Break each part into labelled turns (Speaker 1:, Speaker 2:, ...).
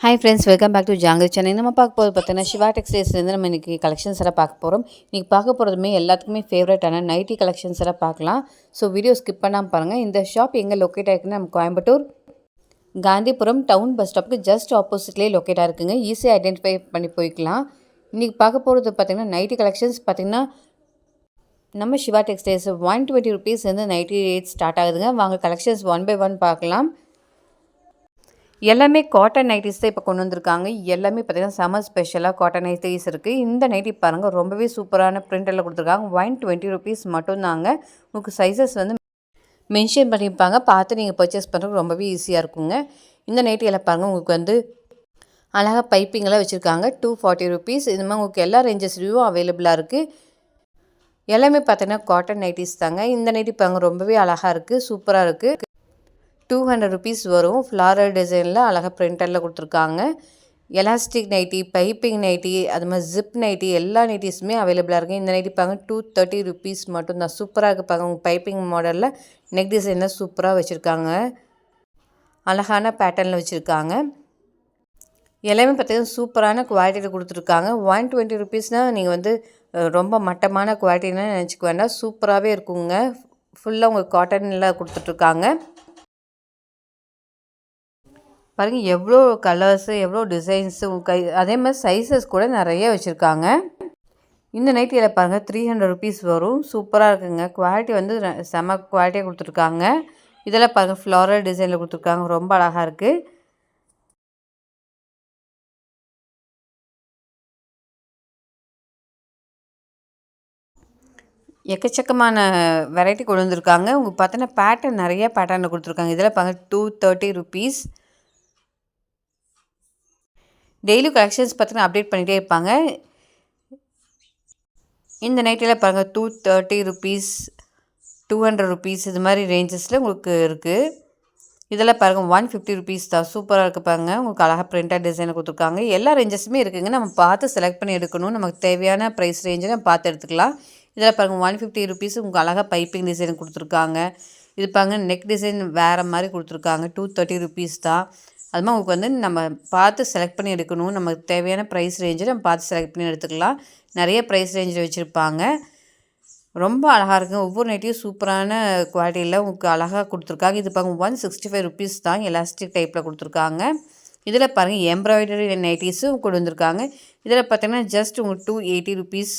Speaker 1: Hi friends welcome back to ஜாங்கர் Chennai நம்ம பார்க்க போகிறது பார்த்தீங்கன்னா சிவா டெக்ஸ்டைல்ஸ்லேருந்து நம்ம இன்றைக்கி கலெக்ஷன்ஸ் எல்லாம் பார்க்க போகிறோம் இன்றைக்கி பார்க்க போகிறதுமே எல்லாத்துக்குமே ஃபேவரட்டான நைட்டி கலெக்ஷன்ஸ் எல்லாம் பார்க்கலாம். ஸோ வீடியோ ஸ்கிப் பண்ணாமல் பாருங்கள் இந்த ஷாப் எங்கே லொக்கேட் ஆகிருக்குன்னு நம்ம கோயம்புத்தூர் காந்திபுரம் டவுன் பஸ் ஸ்டாப்புக்கு ஜஸ்ட் ஆப்போசிட்லேயே லொக்கேட்டாக இருக்குங்க. ஈஸியாக ஐடென்டிஃபை பண்ணி போய்க்கலாம். இன்றைக்கி பார்க்க போகிறது பார்த்திங்கன்னா நைட்டி கலெக்ஷன்ஸ் பார்த்திங்கன்னா நம்ம Siva textiles one twenty rupees வந்து நைட்டி ரேட் ஸ்டார்ட் ஆகுதுங்க. வாங்க கலெக்ஷன்ஸ் ஒன் பை ஒன் பார்க்கலாம். எல்லாமே காட்டன் நைட்டிஸ் தான் இப்போ கொண்டு வந்திருக்காங்க. எல்லாமே பார்த்திங்கன்னா செம ஸ்பெஷலாக காட்டன் நைட்டிஸ் இருக்குது இந்த நைட்டி பாருங்கள் ரொம்பவே சூப்பரான பிரிண்டரில் கொடுத்துருக்காங்க. ஒன் டுவெண்ட்டி ருபீஸ் மட்டும்தாங்க. உங்களுக்கு சைஸஸ் வந்து மென்ஷன் பண்ணியிருப்பாங்க. பார்த்து நீங்கள் பர்ச்சேஸ் பண்ணுறதுக்கு ரொம்பவே ஈஸியாக இருக்குங்க. இந்த நைட்டியில் பாருங்கள் உங்களுக்கு வந்து அழகாக பைப்பிங்கெல்லாம் வச்சுருக்காங்க. டூ ஃபார்ட்டி ருபீஸ் இது மாதிரி உங்களுக்கு எல்லா ரேஞ்சஸ்லேயும் அவைலபிளாக இருக்குது எல்லாமே பார்த்தீங்கன்னா காட்டன் நைட்டிஸ் தாங்க. இந்த நைட்டி பாருங்கள் ரொம்பவே அழகாக இருக்குது சூப்பராக இருக்குது டூ ஹண்ட்ரட் ருபீஸ் வரும். ஃப்ளாரல் டிசைனில் அழகாக பிரிண்டரில் கொடுத்துருக்காங்க. எலாஸ்டிக் நைட்டி பைப்பிங் நைட்டி அது மாதிரி ஜிப் நைட்டி எல்லா நைட்டிஸுமே அவைலபிளாக இருக்குது இந்த நைட்டி பாருங்க டூ தேர்ட்டி ருபீஸ் மட்டும் தான். சூப்பராக இருக்குது பாருங்க உங்கள் பைப்பிங் மாடலில் நெக் டிசைனில் சூப்பராக வச்சுருக்காங்க. அழகான பேட்டர்னில் வச்சுருக்காங்க. எல்லாமே பார்த்தீங்கன்னா சூப்பரான குவாலிட்டியில் கொடுத்துருக்காங்க. ஒன் டுவெண்ட்டி ருபீஸ்னால் நீங்கள் வந்து ரொம்ப மட்டமான குவாலிட்டின்னு நினச்சிக்க வேண்டாம். சூப்பராகவே இருக்குங்க. ஃபுல்லாக உங்களுக்கு காட்டனில் கொடுத்துட்ருக்காங்க பாருங்கள் எவ்வளோ கலர்ஸு எவ்வளோ டிசைன்ஸு கை அதே மாதிரி சைஸஸ் கூட நிறைய வச்சுருக்காங்க. இந்த நைட்டியில் பாருங்கள் த்ரீ ஹண்ட்ரட் ருபீஸ் வரும். சூப்பராக இருக்குங்க. குவாலிட்டி வந்து செம குவாலிட்டியாக கொடுத்துருக்காங்க. இதெல்லாம் பாருங்கள் ஃப்ளாரல் டிசைனில் கொடுத்துருக்காங்க. ரொம்ப அழகாக இருக்குது எக்கச்சக்கமான வெரைட்டி கொண்டு வந்திருக்காங்க. உங்களுக்கு பார்த்தோன்னா பேட்டர்ன் நிறைய பேட்டர்னில் கொடுத்துருக்காங்க. இதில் பாருங்க two thirty rupees daily collections பார்த்தீங்கன்னா அப்டேட் பண்ணிகிட்டே இருப்பாங்க. இந்த நைட்டில் பாருங்கள் two thirty rupees two hundred rupees இது மாதிரி ரேஞ்சஸில் உங்களுக்கு இருக்குது இதெல்லாம் பாருங்கள் ஒன் ஃபிஃப்டி ருபீஸ் தான். சூப்பராக இருக்குது பாருங்கள் உங்களுக்கு அழகாக பிரிண்டட் டிசைனை கொடுத்துருக்காங்க. எல்லா ரேஞ்சஸுமே இருக்குதுங்க நம்ம பார்த்து செலக்ட் பண்ணி எடுக்கணும். நமக்கு தேவையான ப்ரைஸ் ரேஞ்சை நம்ம பார்த்து எடுத்துக்கலாம். இதில் பாருங்கள் ஒன் ஃபிஃப்டி ருபீஸ் உங்களுக்கு அழகாக பைப்பிங் டிசைன் கொடுத்துருக்காங்க. இது பாருங்கள் நெக் டிசைன் வேறு மாதிரி கொடுத்துருக்காங்க. டூ தேர்ட்டி ருபீஸ் தான். அது மாதிரி உங்களுக்கு வந்து நம்ம பார்த்து செலக்ட் பண்ணி எடுக்கணும். நமக்கு தேவையான ப்ரைஸ் ரேஞ்சை நம்ம பார்த்து செலக்ட் பண்ணி எடுத்துக்கலாம். நிறைய ப்ரைஸ் ரேஞ்சில் வச்சுருப்பாங்க. ரொம்ப அழகாக இருக்குது ஒவ்வொரு நைட்டையும் சூப்பரான குவாலிட்டியில் உங்களுக்கு அழகாக கொடுத்துருக்காங்க. இது பாருங்க ஒன் சிக்ஸ்டி ஃபைவ் ருபீஸ் தான் எலாஸ்டிக் டைப்பில் கொடுத்துருக்காங்க. இதில் பாருங்கள் எம்ப்ராய்டரி நைட்டிஸும் கொண்டு வந்திருக்காங்க. இதில் பார்த்தீங்கன்னா ஜஸ்ட் உங்களுக்கு டூ எயிட்டி ருபீஸ்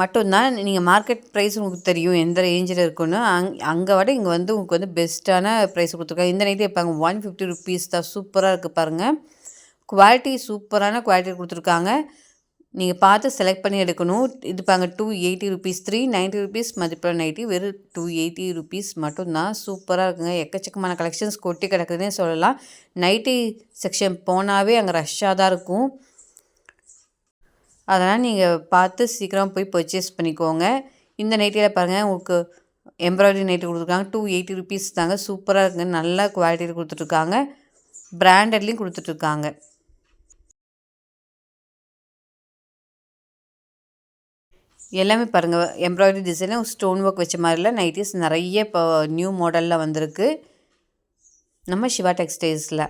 Speaker 1: மட்டும்தான் நீங்கள் மார்க்கெட் ப்ரைஸ் உங்களுக்கு தெரியும் எந்த ரேஞ்சில் இருக்குன்னு. அங் அங்கே விட இங்கே வந்து உங்களுக்கு வந்து பெஸ்ட்டான ப்ரைஸ் கொடுத்துருக்காங்க. இந்த நைட்டே பாருங்க ஒன் ஃபிஃப்டி ருபீஸ் தான் சூப்பராக இருக்குது பாருங்கள் குவாலிட்டி சூப்பரான குவாலிட்டி கொடுத்துருக்காங்க. நீங்கள் பார்த்து செலக்ட் பண்ணி எடுக்கணும். இது பாருங்க two eighty rupees three ninety rupees மதிப்பில் நைட்டி வெறும் டூ எயிட்டி ருபீஸ் மட்டும்தான். சூப்பராக இருக்குங்க. எக்கச்சக்கமான கலெக்ஷன்ஸ் கொட்டி கிடக்குதுன்னே சொல்லலாம். நைட்டி செக்ஷன் போனாவே அங்கே ரஷ்ஷாக தான் இருக்கும். அதனால் நீங்கள் பார்த்து சீக்கிரம் போய் பர்ச்சேஸ் பண்ணிக்கோங்க. இந்த நைட்டியில் பாருங்கள் உங்களுக்கு எம்ப்ராய்டரி நைட்டி கொடுத்துருக்காங்க. டூ எயிட்டி ருபீஸ் தாங்க. சூப்பராக இருக்குங்க. நல்ல குவாலிட்டியில் கொடுத்துட்ருக்காங்க. பிராண்டட்லேயும் கொடுத்துட்ருக்காங்க. எல்லாமே பாருங்கள் எம்ப்ராய்டரி டிசைனில் ஸ்டோன் ஒர்க் வச்ச மாதிரிலாம் நைட்டிஸ் நிறைய இப்போ நியூ மாடலில் வந்திருக்கு. நம்ம சிவா டெக்ஸ்டைல்ஸில்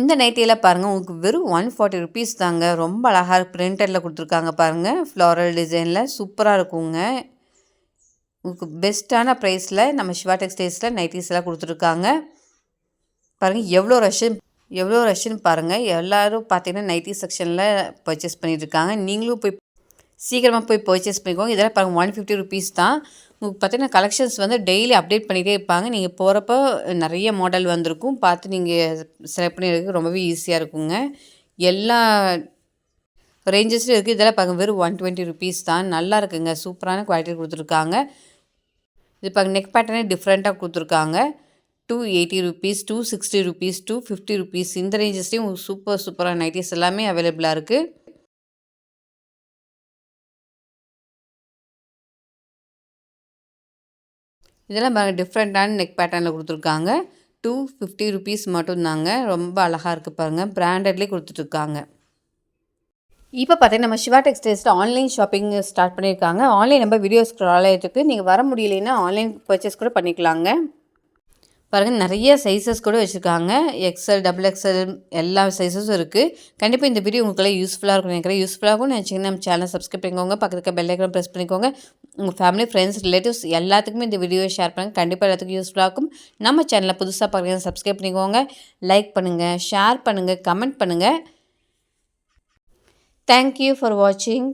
Speaker 1: இந்த நைட்டியில் பாருங்கள் உங்களுக்கு வெறும் ஒன் ஃபார்ட்டி ருபீஸ் தாங்க. ரொம்ப அழகாக பிரிண்டடில் கொடுத்துருக்காங்க பாருங்கள் ஃப்ளாரல் டிசைனில் சூப்பராக இருக்குங்க. உங்களுக்கு பெஸ்ட்டான ப்ரைஸில் நம்ம சிவா டெக்ஸ்டைல்ஸில் நைட்டிஸ் எல்லாம் கொடுத்துருக்காங்க. பாருங்கள் எவ்வளோ ரஷ்ஷன் எவ்வளோ ரஷ்ஷன் பாருங்கள் எல்லோரும் பார்த்தீங்கன்னா நைட்டி செக்ஷனில் பர்ச்சேஸ் பண்ணிகிட்ருக்காங்க நீங்களும் போய் சீக்கிரமாக போய் பர்ச்சேஸ் பண்ணிக்கோங்க. இதெல்லாம் பாருங்கள் ஒன் ஃபிஃப்டி ருபீஸ் தான். உங்களுக்கு பார்த்தீங்கன்னா கலெக்ஷன்ஸ் வந்து டெய்லி அப்டேட் பண்ணிகிட்டே இருப்பாங்க. நீங்கள் போகிறப்போ நிறைய மாடல் வந்திருக்கும். பார்த்து நீங்கள் செலக்ட் பண்ணி ரொம்பவே ஈஸியாக இருக்குங்க. எல்லா ரேஞ்சஸ்லையும் இருக்குது இதெல்லாம் பார்க்க வெறும் ஒன் டுவெண்ட்டி ருபீஸ் தான். நல்லா இருக்குங்க. சூப்பரான குவாலிட்டி கொடுத்துருக்காங்க. இது பார்க்க நெக் பேட்டர்னே டிஃப்ரெண்ட்டாக கொடுத்துருக்காங்க. Two eighty rupees two sixty rupees two fifty rupees இந்த ரேஞ்சஸ்லேயும் சூப்பர் சூப்பரான நைட்டிஸ் எல்லாமே அவைலபிளாக இருக்குது இதெல்லாம் பாருங்கள் டிஃப்ரெண்ட்டான நெக் பேட்டர்னில் கொடுத்துருக்காங்க. டூ ஃபிஃப்டி ருபீஸ் மட்டும்தாங்க. ரொம்ப அழகாக இருக்குது பாருங்கள் பிராண்டட்லேயே கொடுத்துட்ருக்காங்க இப்போ பார்த்தீங்கன்னா நம்ம சிவா டெக்ஸ்டைல்ஸில் ஆன்லைன் ஷாப்பிங் ஸ்டார்ட் பண்ணியிருக்காங்க. ஆன்லைன் நம்ம வீடியோஸ் ஸ்க்ரால் ஆகிட்டு நீங்கள் வர முடியலைன்னா ஆன்லைன் பர்ச்சேஸ் கூட பண்ணிக்கலாங்க. பாருங்கள் நிறைய சைஸஸ் கூட வச்சுருக்காங்க. எக்ஸல் டபுள் எக்ஸல் எல்லா சைஸஸும் இருக்குது கண்டிப்பாக இந்த வீடியோ உங்களுக்குலாம் யூஸ்ஃபுல்லாக இருக்கும் நினைக்கிறேன். யூஸ்ஃபுல்லாகவும் நினச்சிங்கன்னா நம்ம சேனல் சப்ஸ்கிரைப் பண்ணிக்கோங்க. பக்கத்துக்கு பெல் ஐக்கன் ப்ரெஸ் பண்ணிக்கோங்க. உங்கள் ஃபேமிலி ஃப்ரெண்ட்ஸ் ரிலேட்டிவ்ஸ் எல்லாத்துக்குமே இந்த வீடியோவை ஷேர் பண்ணுங்கள் கண்டிப்பாக எல்லாத்துக்கும் யூஸ்ஃபுல்லாக இருக்கும். நம்ம சேனலை புதுசாக பார்க்குறீங்க சப்ஸ்கிரைப் பண்ணிக்கோங்க. லைக் பண்ணுங்கள் ஷேர் பண்ணுங்கள் கமெண்ட் பண்ணுங்கள் தேங்க்யூ ஃபார் வாட்சிங்